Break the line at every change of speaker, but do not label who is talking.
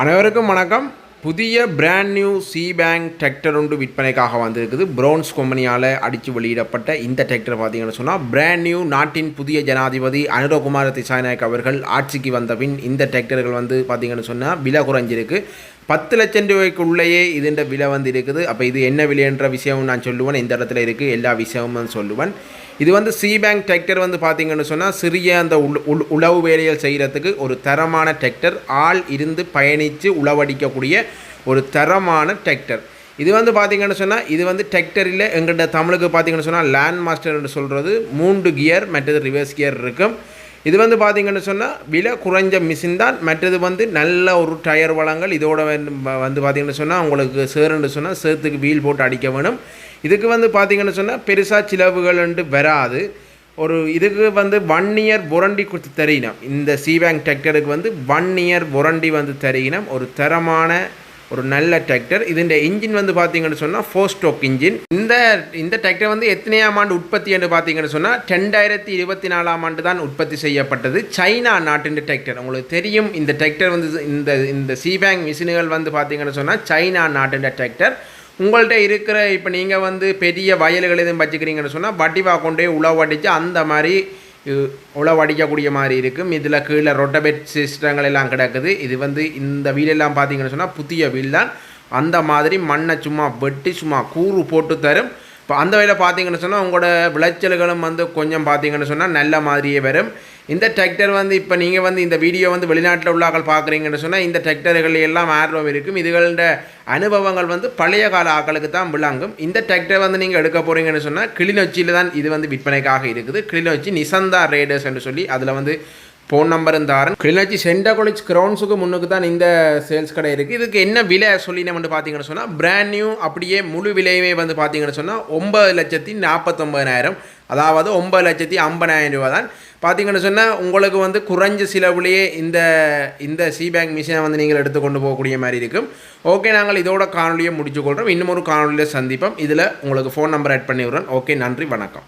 அனைவருக்கும் வணக்கம். புதிய brand new C bank tractor ஒன்று விற்பனைக்காக வந்திருக்குது. ப்ரௌன்ஸ் கம்பெனியால் அடித்து வெளியிடப்பட்ட இந்த டிராக்டர் பார்த்தீங்கன்னு சொன்னால் பிராண்ட் நியூ நாட்டின் புதிய ஜனாதிபதி அனுரகுமார திசாநாயக் அவர்கள் ஆட்சிக்கு வந்த பின் இந்த டிராக்டர்கள் வந்து பார்த்தீங்கன்னு சொன்னால் விலை குறைஞ்சிருக்கு. பத்து லட்சம் ரூபாய்க்குள்ளேயே இதுன்ற விலை வந்து இருக்குது அப்போ இது என்ன விலைன்ற விஷயம் நான் சொல்லுவேன். இந்த இடத்துல இருக்குது எல்லா விஷயமும் சொல்லுவேன். இது வந்து சி பேங்க் டிராக்டர் வந்து பார்த்திங்கன்னு சொன்னால் சிறிய அந்த உள் உள் உழவு வேலைகள் செய்கிறதுக்கு ஒரு தரமான டிராக்டர் ஆள் இருந்து பயணித்து உழவடிக்கக்கூடிய ஒரு தரமான டிராக்டர் இது வந்து பார்த்திங்கன்னு சொன்னால் இது வந்து டிராக்டரில் எங்கள்கிட்ட தமிழுக்கு பார்த்தீங்கன்னு சொன்னால் லேண்ட் மாஸ்டர்னு சொல்கிறது மூன்று கியர் மற்றது ரிவர்ஸ் கியர் இருக்கும். இது வந்து பார்த்தீங்கன்னு சொன்னால் விலை குறைஞ்ச மிஷின் தான். மற்றது வந்து நல்ல ஒரு டயர் வளங்கள். இதோட வந்து பார்த்திங்கன்னு சொன்னால் உங்களுக்கு சேருன்னு சொன்னால் சேத்துக்கு வீல் போட்டு அடிக்க வேணும். இதுக்கு வந்து பார்த்திங்கன்னு சொன்னால் பெருசாக சிலவுகள்ன்ட்டு வராது. ஒரு இதுக்கு வந்து ஒன் இயர் புரண்டி கொடுத்து தெரியணும் இந்த சிபேங்க் டிராக்டருக்கு வந்து ஒன் இயர் புரண்டி வந்து தரீனம். ஒரு தரமான ஒரு நல்ல டிராக்டர் இதுன்ற இன்ஜின் வந்து பார்த்தீங்கன்னு சொன்னால் ஃபோர் ஸ்டோக் இன்ஜின் இந்த இந்த டிராக்டர் வந்து எத்தனையாம் ஆண்டு உற்பத்தி என்று பார்த்தீங்கன்னு சொன்னால் ரெண்டாயிரத்தி இருபத்தி நாலாம் ஆண்டு தான் உற்பத்தி செய்யப்பட்டது. சைனா நாட்டின் டிராக்டர் உங்களுக்கு தெரியும் இந்த டிராக்டர் வந்து இந்த இந்த சிபேங்க் மிஷின்கள் வந்து பார்த்தீங்கன்னு சொன்னால் சைனா நாட்டின் டிராக்டர் உங்கள்கிட்ட இருக்கிற இப்போ நீங்கள் வந்து பெரிய வயல்கள் எதுவும் வச்சுக்கிறீங்கன்னு சொன்னால் வட்டிவா கொண்டு உழவு அடித்து அந்த மாதிரி இது உழவு அடிக்கக்கூடிய மாதிரி இருக்கும் இதில் கீழே ரொட்டபெட் சிஸ்டங்கள் எல்லாம் கிடக்குது. இது வந்து இந்த வீலெல்லாம் பார்த்தீங்கன்னு சொன்னால் புதிய வீல் தான் அந்த மாதிரி மண்ணை சும்மா வெட்டி சும்மா கூறு போட்டு தரும். இப்போ அந்த வகையில் பார்த்தீங்கன்னு சொன்னால் உங்களோட விளைச்சல்களும் வந்து கொஞ்சம் பார்த்தீங்கன்னு சொன்னால் நல்ல மாதிரியே வரும். இந்த டிராக்டர் வந்து இப்போ நீங்கள் வந்து இந்த வீடியோ வந்து வெளிநாட்டில் உள்ளாக்கள் பார்க்குறீங்கன்னு சொன்னால் இந்த டிராக்டர்கள் எல்லாம் ஆர்வம் இருக்கும். இதுகளோட அனுபவங்கள் வந்து பழைய கால ஆக்களுக்கு தான் விளங்கும். இந்த டிராக்டர் வந்து நீங்கள் எடுக்க போகிறீங்கன்னு சொன்னால் கிளிநொச்சியில் தான் இது வந்து விற்பனைக்காக இருக்குது. கிளிநொச்சி நிசந்தா ரேடர்ஸ் என்று சொல்லி அதில் வந்து ஃபோன் நம்பரும் தாரன். கிளிநொச்சி சென்டா காலேஜ் கிரவுண்ட்ஸுக்கு முன்னுக்கு தான் இந்த சேல்ஸ் கடை இருக்குது இதுக்கு என்ன விலை சொல்லினோம்னு பார்த்தீங்கன்னு சொன்னால் பிராண்ட் நியூ அப்படியே முழு விலையுமே வந்து பார்த்தீங்கன்னு சொன்னால் ஒம்பது லட்சத்தி நாற்பத்தொம்பதாயிரம் அதாவது ஒம்பது லட்சத்தி ஐம்பதாயிரம் ரூபா தான் பார்த்தீங்கன்னு சொன்னால் உங்களுக்கு வந்து குறைஞ்ச செலவுலேயே இந்த இந்த சி பேங்க் மிஷினை வந்து நீங்கள் எடுத்து கொண்டு போகக்கூடிய மாதிரி இருக்கும். ஓகே நாங்கள் இதோட காணொலியை முடிச்சுக்கொள்கிறோம் இன்னும் ஒரு காணொலியில் சந்திப்போம். இதில் உங்களுக்கு ஃபோன் நம்பர் ஆட் பண்ணி விடுறோம் ஓகே நன்றி வணக்கம்.